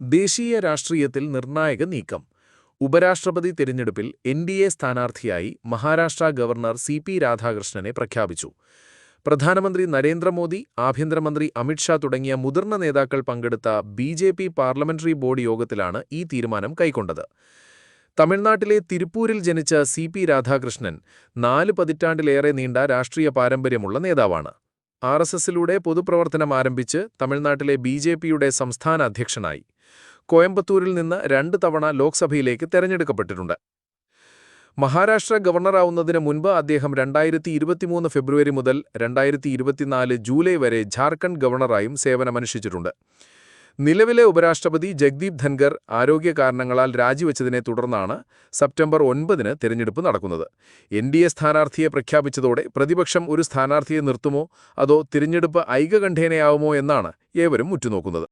ദേശീയ രാഷ്ട്രീയത്തിൽ നിർണായക നീക്കം. ഉപരാഷ്ട്രപതി തിരഞ്ഞെടുപ്പിൽ എൻ ഡി എ സ്ഥാനാർത്ഥിയായി മഹാരാഷ്ട്ര ഗവർണർ സി പി രാധാകൃഷ്ണനെ പ്രഖ്യാപിച്ചു. പ്രധാനമന്ത്രി നരേന്ദ്രമോദി ആഭ്യന്തരമന്ത്രി അമിത്ഷാ തുടങ്ങിയ മുതിർന്ന നേതാക്കൾ പങ്കെടുത്ത B J P parliamentary board യോഗത്തിലാണ് ഈ തീരുമാനം കൈക്കൊണ്ടത്. തമിഴ്നാട്ടിലെ തിരുപ്പൂരിൽ ജനിച്ച സി പി രാധാകൃഷ്ണൻ നാല് പതിറ്റാണ്ടിലേറെ നീണ്ട രാഷ്ട്രീയ പാരമ്പര്യമുള്ള നേതാവാണ്. ആർ എസ് എസിലൂടെ പൊതുപ്രവർത്തനം ആരംഭിച്ച് തമിഴ്നാട്ടിലെ ബി ജെ പിയുടെ സംസ്ഥാന അധ്യക്ഷനായി. കോയമ്പത്തൂരിൽ നിന്ന് രണ്ട് തവണ ലോക്സഭയിലേക്ക് തെരഞ്ഞെടുക്കപ്പെട്ടിട്ടുണ്ട്. മഹാരാഷ്ട്ര ഗവർണറാവുന്നതിന് മുൻപ് അദ്ദേഹം രണ്ടായിരത്തി ഇരുപത്തിമൂന്ന് ഫെബ്രുവരി മുതൽ രണ്ടായിരത്തി ഇരുപത്തിനാല് ജൂലൈ വരെ ജാർഖണ്ഡ് ഗവർണറായും സേവനമനുഷ്ഠിച്ചിട്ടുണ്ട്. നിലവിലെ ഉപരാഷ്ട്രപതി ജഗ്ദീപ് ധൻഗർ ആരോഗ്യ കാരണങ്ങളാൽ രാജിവെച്ചതിനെ തുടർന്നാണ് സെപ്റ്റംബർ ഒൻപതിന് തിരഞ്ഞെടുപ്പ് നടക്കുന്നത്. എൻ ഡി എ സ്ഥാനാർത്ഥിയെ പ്രഖ്യാപിച്ചതോടെ പ്രതിപക്ഷം ഒരു സ്ഥാനാർത്ഥിയെ നിർത്തുമോ അതോ തിരഞ്ഞെടുപ്പ് ഐകകണ്ഠേനയാവുമോ എന്നാണ് ഏവരും ഉറ്റുനോക്കുന്നത്.